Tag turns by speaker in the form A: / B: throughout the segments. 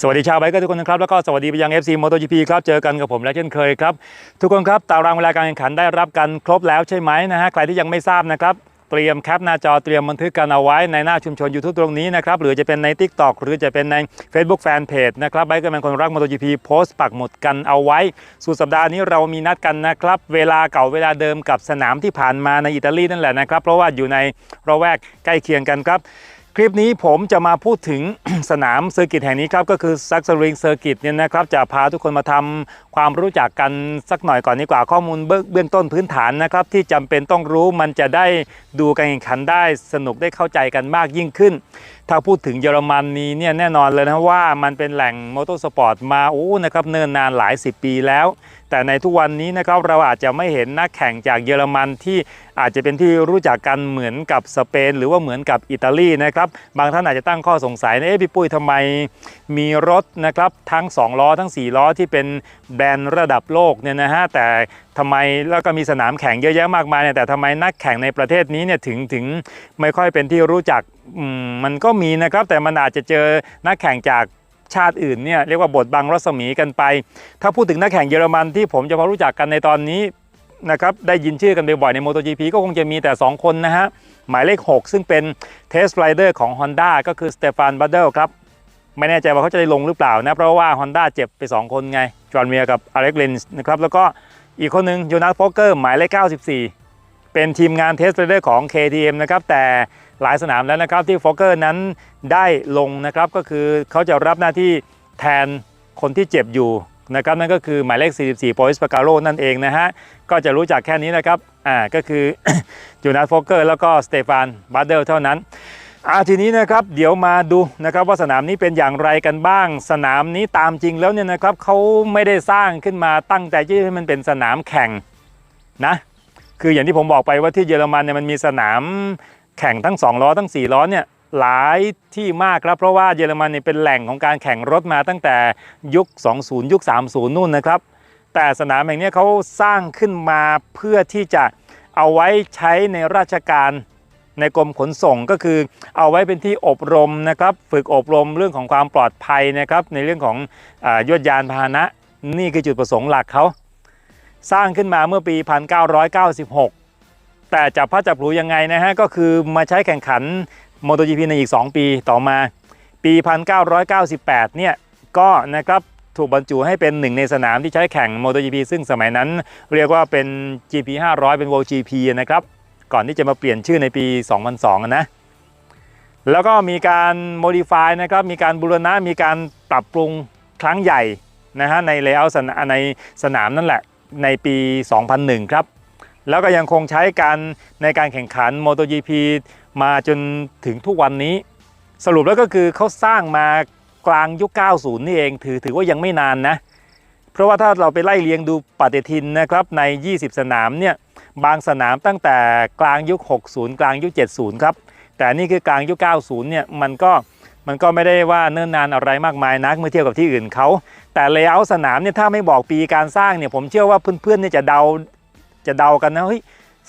A: สวัสดีชาวไบเกอร์ทุกคนนะครับ แล้วก็สวัสดีไปยัง FC MotoGP ครับ เจอกันกับผมและเช่นเคยครับ ทุกคนครับตารางเวลาการแข่งขันได้รับกันครบแล้วใช่ไหมนะฮะ ใครที่ยังไม่ทราบนะครับ เตรียมแคปหน้าจอเตรียมบันทึกกันเอาไว้ในหน้าชุมชน YouTube ตรงนี้นะครับ หรือจะเป็นใน TikTok หรือจะเป็นใน Facebook Fanpage นะครับไบเกอร์แมนคนรัก MotoGP โพสต์ปักหมุดกันเอาไว้ สุดสัปดาห์นี้เรามีนัดกันนะครับเวลาเก่าเวลาเดิมกับสนามที่ผ่านมาในอิตาลีนั่นแหละนะครับเพราะว่าอยู่ในระแวกใกล้เคียงกันครับ คลิปนี้ผมจะมาพูดถึงสนามเซอร์กิตแห่งนี้ครับก็คือซักซริงเซอร์กิตเนี่ยนะครับจะพาทุกคนมาทำความรู้จักกันสักหน่อยก่อนดีกว่าข้อมูลเบื้องต้นพื้นฐานนะครับที่จำเป็นต้องรู้มันจะได้ดูการแข่งขันได้สนุกได้เข้าใจกันมากยิ่งขึ้น ถ้าพูดถึงเยอรมันนี้เนี่ยแน่นอนเลยนะว่ามันเป็นแหล่งมอเตอร์สปอร์ตมาโอ้นะครับเนิ่นนานหลาย 10 ปีแล้ว แต่ในทุกวันนี้นะครับเราอาจจะไม่เห็นนักแข่งจากเยอรมันที่อาจจะเป็นที่รู้จักกันเหมือนกับสเปน หรือว่าเหมือนกับอิตาลีนะครับบางท่านอาจจะตั้งข้อสงสัยนะเอ๊ะพี่ปุ้ยทำไมมีรถนะครับทั้ง 2 ล้อทั้ง 4 ล้อที่เป็นแบรนด์ระดับโลกเนี่ยนะฮะแต่ทำไมแล้วก็มีสนามแข่งเยอะแยะมากมายเนี่ยแต่ทำไมนักแข่งในประเทศนี้เนี่ยถึงถึงไม่ค่อยเป็นที่รู้จักมมันก็มีนะครับแต่มันอาจจะเจอนักแข่งจาก ชาติอื่นเนี่ยเรียกว่าบทบังรัศมีกันไป ถ้าพูดถึงนักแข่งเยอรมันที่ผมจะพอรู้จักกันในตอนนี้นะครับได้ยินชื่อกันบ่อยๆใน MotoGP ก็คงจะมีแต่ 2 คนนะฮะ หมายเลข 6 ซึ่งเป็นเทสไรเดอร์ของ Honda ก็คือสเตฟานบัตเดิลครับ ไม่แน่ใจว่าเขาจะได้ลงหรือเปล่านะ เพราะว่า Honda เจ็บไป 2 คนไง จอห์นเมียกับอเล็กเลนส์นะครับ แล้วก็อีกคนหนึ่งโยนาสโฟเกอร์หมายเลข 94 เป็นทีมงานเทสไรเดอร์ของ KTM นะครับแต่ หลายสนามแล้วนะครับที่โฟเกอร์นั้นได้ลงนะครับก็คือเขาจะรับหน้าที่แทนคนที่เจ็บอยู่นะครับนั่นก็คือหมายเลข 44โปอิสปาการโ o นั่นเองนะฮะก็จะรู้จักแค่นี้นะครับอ่าก็คือจูนัสโฟเกอร์แล้วก็สเตฟานบาร์เดลเท่านั้นอาทีนี้นะครับเดี๋ยวมาดูนะครับว่าสนามนี้เป็นอย่างไรกันบ้าง สนามนี้ตามจริงแล้วเนี่ยนะครับเขาไม่ได้สร้างขึ้นมาตั้งใจที่มันเป็นสนามแข่งนะคืออย่างที่ผมบอกไปว่าที่เยอรมันเนี่ยมันมีสนาม แข่งทั้ง 2 ล้อทั้ง 4 ล้อเนี่ยหลายที่มากครับ เพราะว่าเยอรมันเนี่ยเป็นแหล่งของการแข่งรถมาตั้งแต่ยุค 20 ยุค 30 นู่นนะครับ แต่สนามแห่งนี้เขาสร้างขึ้นมาเพื่อที่จะเอาไว้ใช้ในราชการในกรมขนส่งก็คือเอาไว้เป็นที่อบรมนะครับ ฝึกอบรมเรื่องของความปลอดภัยนะครับ ในเรื่องของอยวดยานพาหนะ นี่คือจุดประสงค์หลักเขา สร้างขึ้นมาเมื่อปี 1996 แต่จับพลัดจับผลูยังไงนะฮะก็คือมาใช้แข่งขัน MotoGP ในอีก 2 ปีต่อมา ปี 1998 เนี่ยก็นะครับถูกบรรจุให้เป็นหนึ่งในสนามที่ใช้แข่ง MotoGP ซึ่งสมัยนั้นเรียกว่าเป็น GP 500 เป็น World GP นะครับก่อนที่จะมาเปลี่ยนชื่อในปี 2002อะนะแล้วก็มีการ modify นะครับมีการบูรณะมีการปรับปรุงครั้งใหญ่นะฮะในเลเยอร์สนามในสนามนั่นแหละในปี 2001 ครับ แล้วก็ยังคงใช้การในการแข่งขัน MotoGP มาจนถึงทุกวันนี้ สรุปแล้วก็คือเขาสร้างมากลางยุค 90 นี่เอง ถือถือว่ายังไม่นานนะ เพราะว่าถ้าเราไปไล่เลียงดูปฏิทินนะครับใน 20 สนามเนี่ยบางสนามตั้งแต่กลางยุค 60 กลางยุค 70 ครับ แต่นี่คือกลางยุค 90 เนี่ยมันก็มันก็ไม่ได้ว่าเนิ่นนานอะไรมากมายนักเมื่อเทียบกับที่อื่นเขา แต่เลเยอร์สนามเนี่ยถ้าไม่บอกปีการสร้างเนี่ยผมเชื่อว่าเพื่อนๆเนี่ยจะเดา จะเดากันนะเฮ้ย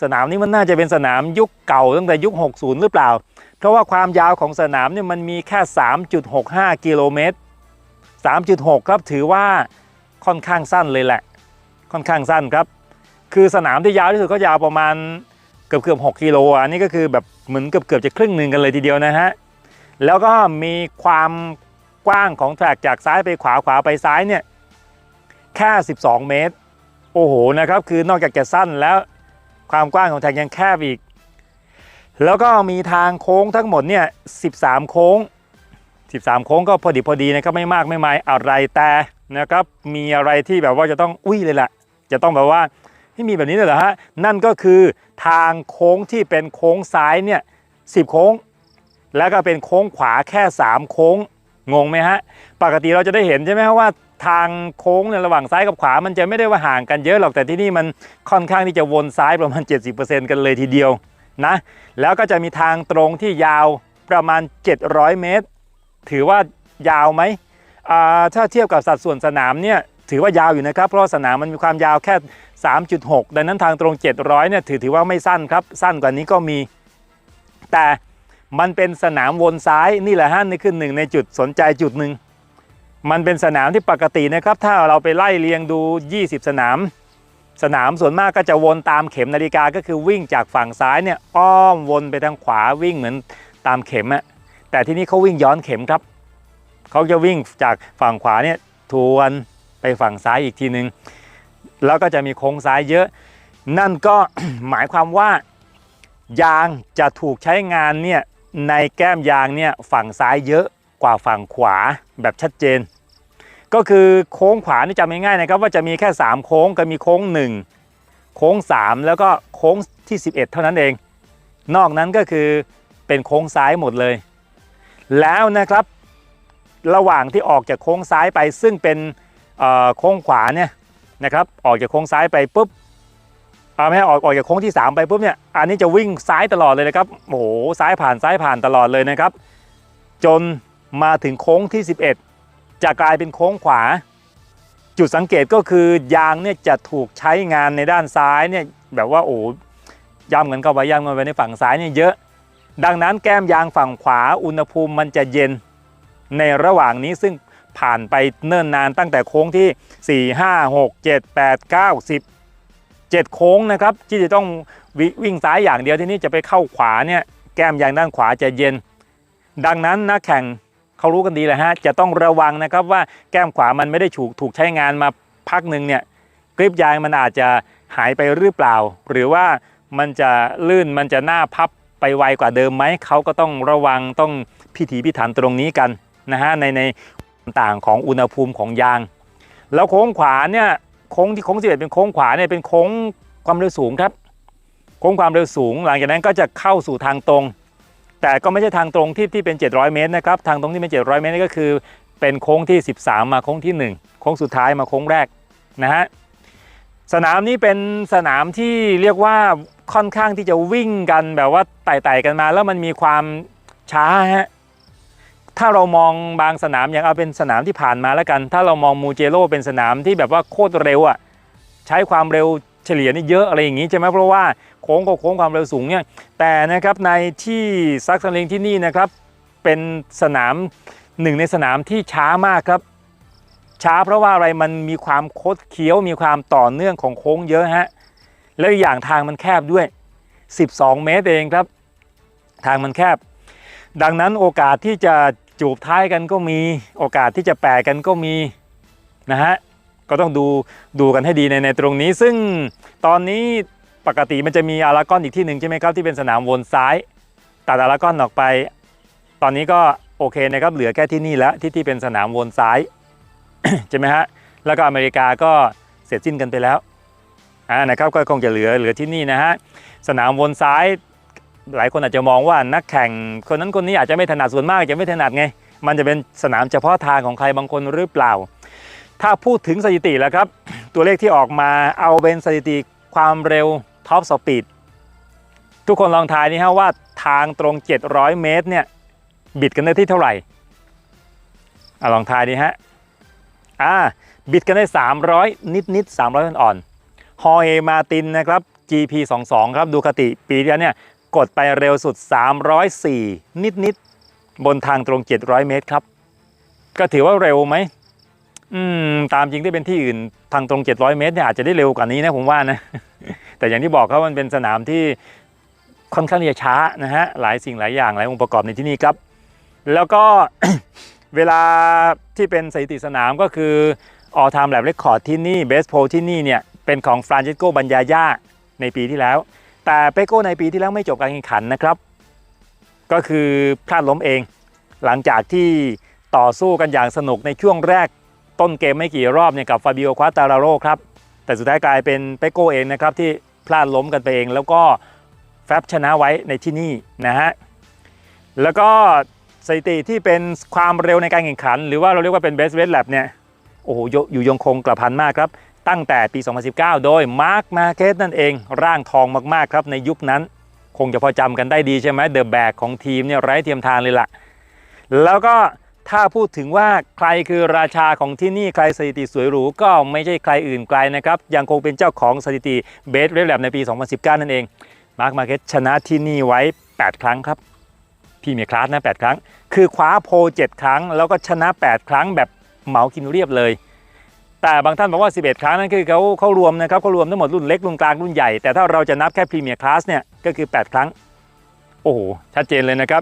A: สนามนี้มันน่าจะเป็นสนามยุคเก่าตั้งแต่ยุค 60 หรือเปล่า เพราะว่าความยาวของสนามเนี่ยมันมีแค่ 3.65 กิโลเมตร 3.6 ครับถือว่าค่อนข้างสั้นเลยแหละ ค่อนข้างสั้นครับ คือสนามที่ยาวที่สุดก็ยาวประมาณเกือบเกือบ6กิโลอันนี้ก็คือแบบเหมือนเกือบเกือบจะครึ่งหนึ่งกันเลยทีเดียวนะฮะ แล้วก็มีความกว้างของแทร็กจากซ้ายไปขวาขวาไปซ้ายเนี่ยแค่ 12 เมตร โอ้โหนะครับ คือนอกจากจะสั้นแล้วความกว้างของแทร็กยังแคบอีก แล้วก็มีทางโค้งทั้งหมดเนี่ย13 โค้ง 13 โค้งก็พอดีพอดีนะครับไม่มากไม่มายอะไรแต่นะครับมีอะไรที่แบบว่าจะต้องอุ้ยเลยแหละจะต้องแบบว่าไม่มีแบบนี้เลยเหรอฮะนั่นก็คือทางโค้งที่เป็นโค้งซ้ายเนี่ย10โค้ง แล้วก็เป็นโค้งขวาแค่ 3 โค้งงงไหมฮะ ปกติเราจะได้เห็นใช่ไหมฮะว่าทางโค้งในระหว่างซ้ายกับขวา มันจะไม่ได้ว่าห่างกันเยอะหรอกแต่ที่นี่มันค่อนข้างที่จะวนซ้ายประมาณ 70%กันเลยทีเดียวนะแล้วก็จะมีทางตรงที่ยาวประมาณ 700 เมตร ถือว่ายาวไหมอ่าถ้าเทียบกับสัดส่วนสนามเนี่ยถือว่ายาวอยู่นะครับ เพราะสนามมันมีความยาวแค่ 3.6 ดังนั้นทางตรง 700 เนี่ยถือถือว่าไม่สั้นครับ สั้นกว่านี้ก็มี แต่มันเป็นสนามวนซ้ายนี่แหละฮะนี่คือหนึ่งในจุดสนใจจุดหนึ่ง มันเป็นสนามที่ปกตินะครับ ถ้าเราไปไล่เรียงดู 20 สนาม สนามส่วนมากก็จะวนตามเข็มนาฬิกาก็คือวิ่งจากฝั่งซ้ายเนี่ยอ้อมวนไปทางขวาวิ่งเหมือนตามเข็มอะแต่ที่นี่เขาวิ่งย้อนเข็มครับเขาจะวิ่งจากฝั่งขวาเนี่ยทวนไปฝั่งซ้ายอีกทีหนึ่งแล้วก็จะมีโค้งซ้ายเยอะ นั่นก็หมายความว่ายางจะถูกใช้งานเนี่ยในแก้มยางเนี่ยฝั่งซ้ายเยอะ กว่าฝั่งขวาแบบชัดเจน ก็คือโค้งขวานี่จำง่ายๆนะครับว่าจะมีแค่ 3 โค้งก็มีโค้ง 1 โค้ง 3 แล้วก็โค้งที่ 11 เท่านั้นเอง นอกนั้นก็คือเป็นโค้งซ้ายหมดเลย แล้วนะครับระหว่างที่ออกจากโค้งซ้ายไป ซึ่งเป็นเอ่อโค้งขวาเนี่ยนะครับออกจากโค้งซ้ายไปปุ๊บเอาไม่ออกออกจากโค้งที่ 3 ไปปุ๊บเนี่ยอันนี้จะวิ่งซ้ายตลอดเลยนะครับโอ้โหซ้ายผ่านซ้ายผ่านตลอดเลยนะครับ จน มาถึงโค้งที่ 11 จะกลายเป็นโค้งขวา จุดสังเกตก็คือยางเนี่ยจะถูกใช้งานในด้านซ้ายเนี่ยแบบว่าโอ้ย่ำกันเข้าไปย่ำกันไปในฝั่งซ้ายเนี่ยเยอะ ดังนั้นแก้มยางฝั่งขวาอุณหภูมิมันจะเย็นในระหว่างนี้ซึ่งผ่านไปเนิ่นนานตั้งแต่โค้งที่ 4 5 6 7 8 9 10 7 โค้งนะครับที่จะต้องววิ่งซ้ายอย่างเดียวที่นี่จะไปเข้าขวาเนี่ยแก้มยางด้านขวาจะเย็น ดังนั้นนักแข่ง เขารู้กันดีเลยฮะจะต้องระวังนะครับว่าแก้มขวามันไม่ได้ถูกถูกใช้งานมาพักหนึ่งเนี่ยกริปยางมันอาจจะหายไปหรือเปล่า หรือว่ามันจะลื่นมันจะหน้าพับไปไวกว่าเดิมไหมเขาก็ต้องระวังต้องพิถีพิถันตรงนี้กันนะฮะในในต่างของอุณหภูมิของยาง แล้วโค้งขวาเนี่ยโค้งที่โค้ง11เป็นโค้งขวาเนี่ยเป็นโค้งความเร็วสูงครับ โค้งความเร็วสูง หลังจากนั้นก็จะเข้าสู่ทางตรง แต่ก็ไม่ใช่ทางตรงที่ที่เป็น 700 เมตรนะครับทางตรงที่เป็น 700 เมตรนี่ก็คือ เป็นโค้งที่ 13 มาโค้งที่ 1 โค้งสุดท้ายมาโค้งแรกนะฮะสนามนี้เป็นสนามที่เรียกว่าค่อนข้างที่จะวิ่งกันแบบว่าไต่ๆกันมา แล้วมันมีความช้าฮะถ้าเรามองบางสนามอย่างเอาเป็นสนามที่ผ่านมาแล้วกัน ถ้าเรามองมูเจโร่เป็นสนามที่แบบว่าโคตรเร็วอะใช้ความเร็ว เฉลี่ยนี่เยอะอะไรอย่างงี้ใช่ไหมเพราะว่าโค้งก็โค้งความเร็วสูงเนี่ยแต่นะครับในที่ซักซันลิงที่นี่นะครับเป็นสนามหนึ่งในสนามที่ช้ามากครับ ช้าเพราะว่าอะไรมันมีความโคดเคี้ยวมีความต่อเนื่องของโค้งเยอะฮะแล้วอีกอย่างทางมันแคบด้วย 12 เมตรเองครับ ทางมันแคบ ดังนั้นโอกาสที่จะจูบท้ายกันก็มีโอกาสที่จะแปะกันก็มีนะฮะ ก็ต้องดูดูกันให้ดีในในตรงนี้ ซึ่งตอนนี้ปกติมันจะมีอารากอนอีกที่หนึ่งใช่ไหมครับที่เป็นสนามวนซ้าย ตัดอารากอนออกไป ตอนนี้ก็โอเคนะครับเหลือแค่ที่นี่แล้วที่ที่เป็นสนามวนซ้ายใช่ไหมฮะแล้วก็อเมริกาก็เสร็จสิ้นกันไปแล้วอ่านะครับก็คงจะเหลือเหลือที่นี่นะฮะสนามวนซ้ายหลายคนอาจจะมองว่านักแข่งคนนั้นคนนี้อาจจะไม่ถนัดส่วนมากจะไม่ถนัดไง มันจะเป็นสนามเฉพาะทางของใครบางคนหรือเปล่า ถ้าพูดถึงสถิติแล้วครับ ตัวเลขที่ออกมาเอาเป็นสถิติความเร็วท็อปสปีดทุกคนลองทายนี่ฮะว่าทางตรง 700 เมตรเนี่ยบิดกันได้ที่เท่าไหร่อลองทายดีฮะอ่าบิดกันได้ 300 นิดนิด300อ่อนๆฮอเอมาตินนะครับ GP 22ครับดูคติปีที่แล้วเนี่ยกดไปเร็วสุด 304 นิดนิดบนทางตรง 700 เมตรครับ ก็ถือว่าเร็วไหม อืมตามจริงที่เป็นที่อื่นทางตรง 700 เมตรเนี่ยอาจจะได้เร็วกว่านี้นะผมว่านะ แต่อย่างที่บอกครับมันเป็นสนามที่ค่อนข้างที่จะช้านะฮะหลายสิ่งหลายอย่างหลายองค์ประกอบในที่นี่ครับ แล้วก็ เวลาที่เป็นสถิติสนามก็คือ all time lap record ที่นี่ best pole ที่นี่เนี่ยเป็นของฟราน c ิสโกบัญญาญาในปีที่แล้ว แต่เปโก้ในปีที่แล้วไม่จบการแข่งขันนะครับ ก็คือพลาดล้มเอง หลังจากที่ต่อสู้กันอย่างสนุกในช่วงแรก ต้นเกมไม่กี่รอบเนี่ยกับฟาบิโอควาตาราโรครับ แต่สุดท้ายกลายเป็นเปโก้เองนะครับที่พลาดล้มกันไปเอง แล้วก็แฟบชนะไว้ในที่นี่นะฮะแล้วก็สถิติที่เป็นความเร็วในการแข่งขัน หรือว่าเราเรียกว่าเป็น best rate lap เนี่ยโอ้โหอยู่ยงคงกระพันมากครับ ตั้งแต่ปี 2019 โดยมาร์คมาเกตนั่นเองร่างทองมากๆครับในยุคนั้น คงจะพอจำกันได้ดีใช่ไหมเดอะแบกของทีมเนี่ยไร้เทียมทานเลยล่ะ แล้วก็ ถ้าพูดถึงว่าใครคือราชาของที่นี่ใครสถิติสวยหรูก็ไม่ใช่ใครอื่นไกลนะครับ ยังคงเป็นเจ้าของสถิติเบสเรลแลบในปี 2019 นั่นเองมาร์คมาเก็ตชนะที่นี่ไว้ 8 ครั้งครับพี่เมียคลาสนะ 8 ครั้ง คือคว้าโพ7ครั้ง แล้วก็ชนะ 8 ครั้งแบบเหมากินเรียบเลย แต่บางท่านบอกว่า 11 ครั้งนั่นคือเขาเขารวมนะครับเขารวมทั้งหมดรุ่นเล็กรุ่นกลางรุ่นใหญ่แต่ถ้าเราจะนับแค่พรีเมียร์คลาสเนี่ยก็คือ 8 ครั้ง โอ้โหชัดเจนเลยนะครับ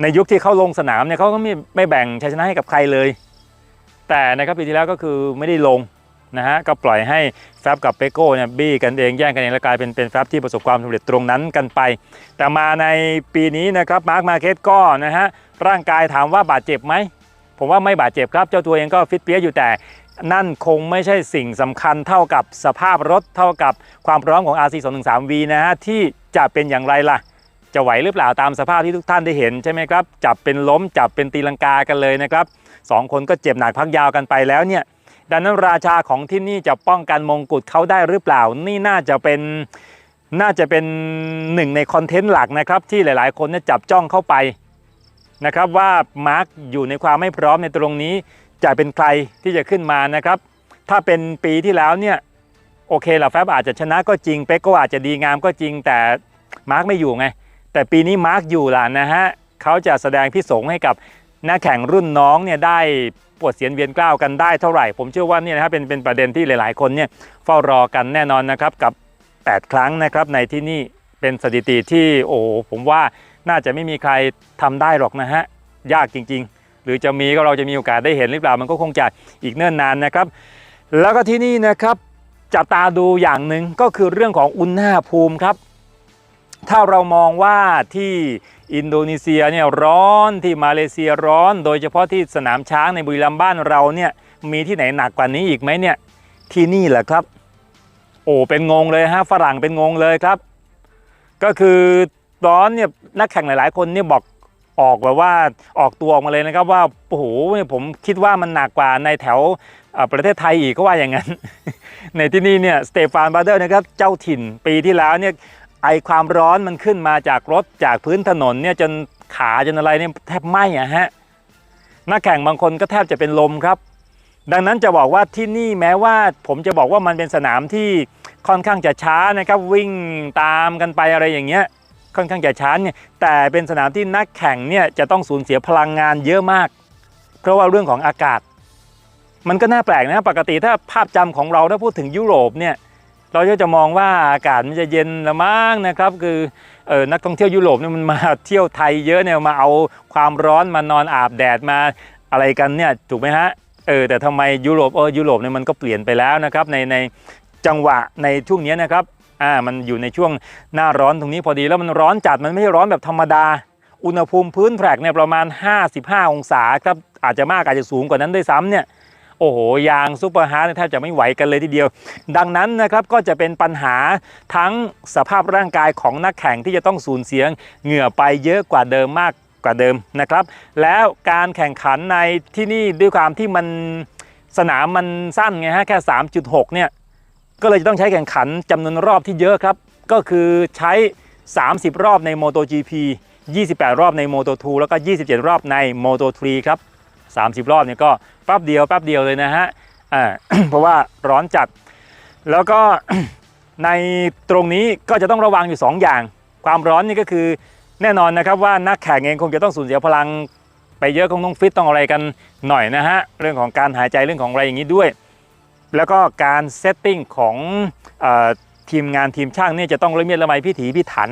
A: ในยุคที่เข้าลงสนามเนี่ยเขาก็ไม่ไม่แบ่งชัยชนะให้กับใครเลย แต่นะครับปีที่แล้วก็คือไม่ได้ลงนะฮะก็ปล่อยให้แฟบกับเปโก้เนี่ยบี้กันเองแย่งกันเองแล้วกลายเป็นเป็นแฟบที่ประสบความสำเร็จตรงนั้นกันไป แต่มาในปีนี้นะครับมาร์คมาเก็ตก็นะฮะร่างกายถามว่าบาดเจ็บไหมผมว่าไม่บาดเจ็บครับ เจ้าตัวเองก็ฟิตเปี้ยอยู่แต่นั่นคงไม่ใช่สิ่งสำคัญเท่ากับสภาพรถเท่ากับความพร้อมของ RC 2 1 3 V นะฮะที่จะเป็นอย่างไรล่ะ จะไหวหรือเปล่าตามสภาพที่ทุกท่านได้เห็นใช่ไหมครับ จับเป็นล้มจับเป็นตีลังกากันเลยนะครับสองคนก็เจ็บหนักพักยาวกันไปแล้วเนี่ยดังนั้นราชาของที่นี่จะป้องกันมงกุฎเขาได้หรือเปล่า นี่น่าจะเป็นน่าจะเป็นหนึ่งในคอนเทนต์หลักนะครับ ที่หลายๆ คนเนี่ยจับจ้องเข้าไปนะครับว่ามาร์กอยู่ในความไม่พร้อมในตรงนี้จะเป็นใครที่จะขึ้นมานะครับ ถ้าเป็นปีที่แล้วเนี่ยโอเคละแฟบอาจจะชนะก็จริงเป๊กก็อาจจะดีงามก็จริงแต่มาร์กไม่อยู่ไง แต่ปีนี้มาร์กอยู่ล่ะนะฮะเขาจะแสดงพิสงให้กับนักแข่งรุ่นน้องเนี่ยได้ปวดเสียนเวียนกล้าวกันได้เท่าไหร่ ผมเชื่อว่านี่นะครับเป็นเป็นประเด็นที่หลาย ๆ คนเนี่ยเฝ้ารอกันแน่นอนนะครับกับ 8 ครั้งนะครับในที่นี่เป็นสถิติที่โอ้ผมว่าน่าจะไม่มีใครทำได้หรอกนะฮะยากจริง ๆ หรือจะมีก็เราจะมีโอกาสได้เห็นหรือเปล่ามันก็คงจะอีกเนิ่นนานนะครับ แล้วก็ที่นี่นะครับจับตาดูอย่างหนึ่งก็คือเรื่องของอุณหภูมิครับ ถ้าเรามองว่าที่อินโดนีเซียเนี่ยร้อนที่มาเลเซียร้อน โดยเฉพาะที่สนามช้างในบุรีรัมย์บ้านเราเนี่ยมีที่ไหนหนักกว่านี้อีกไหมเนี่ยที่นี่แหละครับ โอ้เป็นงงเลยฮะฝรั่งเป็นงงเลยครับ ก็คือร้อนเนี่ยนักแข่งหลาย ๆ คนเนี่ยบอกออกแบบว่าออกตัวออกมาเลยนะครับว่าโอ้โหผมคิดว่ามันหนักกว่าในแถวประเทศไทยอีกก็ว่าอย่างนั้น ในที่นี่เนี่ยสเตฟานบาเดอร์นะครับเจ้าถิ่นปีที่แล้วเนี่ย ไอความร้อนมันขึ้นมาจากรถจากพื้นถนนเนี่ยจนขาจนอะไรเนี่ยแทบไหม้อะฮะนักแข่งบางคนก็แทบจะเป็นลมครับ ดังนั้นจะบอกว่าที่นี่แม้ว่า ผมจะบอกว่ามันเป็นสนามที่ค่อนข้างจะช้านะครับวิ่งตามกันไปอะไรอย่างเงี้ยค่อนข้างจะช้าเนี่ยแต่เป็นสนามที่นักแข่งเนี่ยจะต้องสูญเสียพลังงานเยอะมาก เพราะว่าเรื่องของอากาศ มันก็น่าแปลกนะปกติถ้าภาพจำของเราถ้าพูดถึงยุโรปเนี่ย เราก็จะมองว่าอากาศมันจะเย็นละมั้งนะครับ คือเออนักท่องเที่ยวยุโรปเนี่ยมันมาเที่ยวไทยเยอะเนี่ยมาเอาความร้อนมานอนอาบแดดมาอะไรกันเนี่ยถูกไหมฮะเออแต่ทำไมยุโรปเออยุโรปเนี่ยมันก็เปลี่ยนไปแล้วนะครับในในจังหวะในช่วงนี้นะครับอ่ามันอยู่ในช่วงหน้าร้อนตรงนี้พอดีแล้วมันร้อนจัดมันไม่ใช่ร้อนแบบธรรมดา อุณหภูมิพื้นแผลกเนี่ยประมาณ 55 องศาครับอาจจะมากอาจจะสูงกว่านั้นด้วยซ้ำเนี่ย โอ้โหยางซูเปอร์ฮาร์ดแทบจะไม่ไหวกันเลยทีเดียว ดังนั้นนะครับก็จะเป็นปัญหาทั้งสภาพร่างกายของนักแข่งที่จะต้องสูญเสียเหงื่อไปเยอะกว่าเดิมมากกว่าเดิมนะครับ แล้วการแข่งขันในที่นี่ด้วยความที่มันสนามมันสั้นไงฮะแค่ 3.6 เนี่ยก็เลยจะต้องใช้แข่งขันจำนวนรอบที่เยอะครับ ก็คือใช้ 30 รอบใน MotoGP 28 รอบใน Moto2 แล้วก็ 27 รอบใน Moto3 ครับ 30 รอบเนี่ยก็ แป๊บเดียวแป๊บเดียวเลยนะฮะอ่าเพราะว่าร้อนจัด แล้วก็ในตรงนี้ก็จะต้องระวังอยู่ 2 อย่าง ความร้อนนี่ก็คือแน่นอนนะครับว่านักแข่งเองคงจะต้องสูญเสียพลัง ไปเยอะคงต้องฟิตต้องอะไรกันหน่อยนะฮะเรื่องของการหายใจเรื่องของอะไรอย่างนี้ด้วย แล้วก็การเซตติ้งของออทีมงานทีมช่างเนี่ยจะต้องละเมียดละไมพิถีพิถัน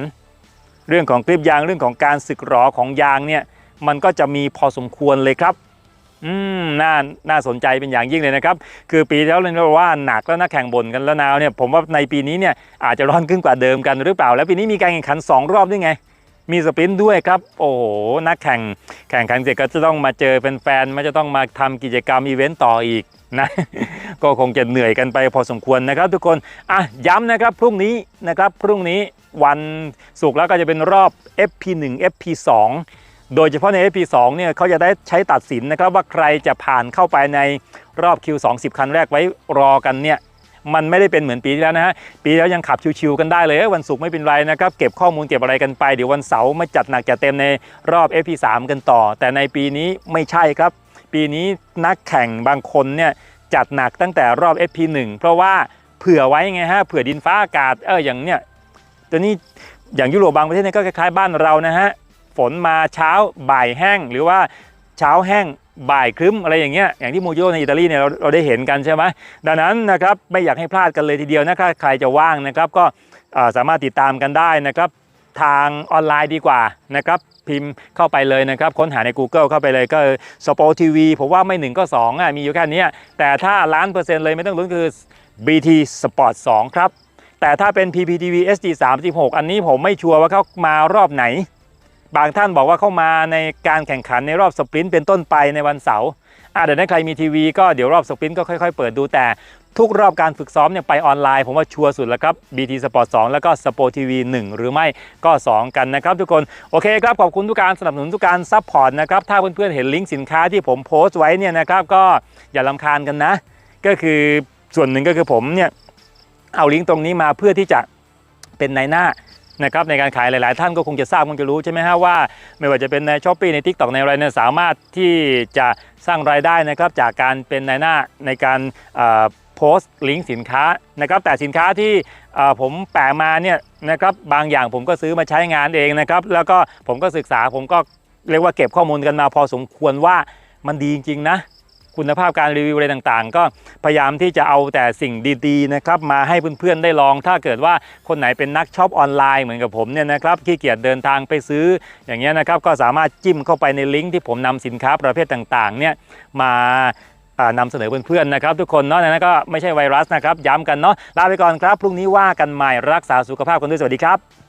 A: เรื่องของกริปยางเรื่องของการสึกหรอของยางเนี่ยมันก็จะมีพอสมควรเลยครับ อืมน่าน่าสนใจเป็นอย่างยิ่งเลยนะครับ คือปีที่แล้วเราว่าหนักแล้วนักแข่งบ่นกันแล้วนาวเนี่ยผมว่าในปีนี้เนี่ยอาจจะร้อนขึ้นกว่าเดิมกันหรือเปล่า แล้วปีนี้มีการแข่งขัน 2 รอบด้วยไง มีสปรินต์ด้วยครับ โอ้โหนักแข่งแข่งขันเสร็จก็จะต้องมาเจอแฟนๆมันจะต้องมาทำกิจกรรมอีเวนต์ต่ออีกนะก็คงจะเหนื่อยกันไปพอสมควรนะครับ ทุกคนอะย้ำนะครับพรุ่งนี้นะครับพรุ่งนี้วันศุกร์แล้วก็จะเป็นรอบ FP1 FP2 โดยเฉพาะใน FP2 เนี่ยเขาจะได้ใช้ตัดสินนะครับว่าใครจะผ่านเข้าไปในรอบ Q20 คันแรกไว้รอกันเนี่ยมันไม่ได้เป็นเหมือนปีที่แล้วนะฮะปีแล้วยังขับชิวๆกันได้เลยเอ้ยวันศุกร์ไม่เป็นไรนะครับเก็บข้อมูลเก็บอะไรกันไปเดี๋ยววันเสาร์มาจัดหนักจัดเต็มในรอบ FP3 กันต่อ แต่ในปีนี้ไม่ใช่ครับ ปีนี้นักแข่งบางคนเนี่ยจัดหนักตั้งแต่รอบ FP1 เพราะว่าเผื่อไว้ไงฮะเผื่อดินฟ้าอากาศเอออย่างเนี้ยตัวนี้อย่างยุโรปบางประเทศเนี่ยก็คล้ายๆบ้านเรานะฮะ ฝนมาเช้าบ่ายแห้ง หรือว่าเช้าแห้งบ่ายครึ้มอะไรอย่างเงี้ยอย่างที่มูจิโร่ในอิตาลีเนี่ยเราเราได้เห็นกันใช่ไหมดังนั้นนะครับไม่อยากให้พลาดกันเลยทีเดียวนะถ้าใครจะว่างนะครับก็สามารถติดตามกันได้นะครับทางออนไลน์ดีกว่านะครับพิมพ์เข้าไปเลยนะครับ ค้นหาใน Google เข้าไปเลยก็สปอ t ทีวีผมว่าไม่หนึ่งก็2อะมีอยู่แค่นี้แต่ถ้าล้านเปอร์เซ็นต์เลยไม่ต้องลุ้นคือ BT Sport 2 ครับ แต่ถ้าเป็น PPTV SD 36 อันนี้ผมไม่ชัวร์ว่าเขามารอบไหน บางท่านบอกว่าเข้ามาในการแข่งขันในรอบสปรินต์เป็นต้นไปในวันเสาร์อะเดี๋ยวถ้าใครมีทีวีก็เดี๋ยวรอบสปรินต์ก็ค่อยๆ เปิดดูแต่ทุกรอบการฝึกซ้อมเนี่ยไปออนไลน์ ผมว่าชัวร์สุดแล้วครับ BT Sport 2 แล้วก็ Sport TV 1 หรือไม่ก็ 2 กันนะครับทุกคน โอเคครับ ขอบคุณทุกการสนับสนุนทุกการซัพพอร์ตนะครับ ถ้าเพื่อนๆเห็นลิงก์สินค้าที่ผมโพสต์ไว้เนี่ยนะครับ ก็อย่าลำคาญกันนะ ก็คือส่วนหนึ่งก็คือผมเนี่ย เอาลิงก์ตรงนี้มาเพื่อที่จะเป็นในหน้า นะครับในการขายหลาย ๆ ท่านก็คงจะทราบคงจะรู้ใช่ไหมฮะว่า ไม่ว่าจะเป็นในช้อปปีใน t ิ k t o k ในอะไรเนี่ยสามารถที่จะสร้างรายได้นะครับจากการเป็นในหน้าในการโพสต์ลิงก์สินค้านะครับแต่สินค้าที่ผมแปะมาเนี่ยนะครับบางอย่างผมก็ซื้อมาใช้งานเองนะครับแล้วก็ผมก็ศึกษาผมก็เรียกว่าเก็บข้อมูลกันมาพอสมควรว่ามันดีจริง ๆ นะ คุณภาพการรีวิวอะไรต่างๆ ก็พยายามที่จะเอาแต่สิ่งดีๆนะครับมาให้เพื่อนๆได้ลอง ถ้าเกิดว่าคนไหนเป็นนักช็อปออนไลน์เหมือนกับผมเนี่ยนะครับขี้เกียจเดินทางไปซื้ออย่างเงี้ยนะครับก็สามารถจิ้มเข้าไปในลิงก์ที่ผมนำสินค้าประเภทต่างๆเนี่ยมาอ่านำเสนอเพื่อนๆนะครับ ทุกคนเนาะนั่นก็ไม่ใช่ไวรัสนะครับ ย้ำกันเนาะลาไปก่อนครับ พรุ่งนี้ว่ากันใหม่รักษาสุขภาพกันด้วยสวัสดีครับ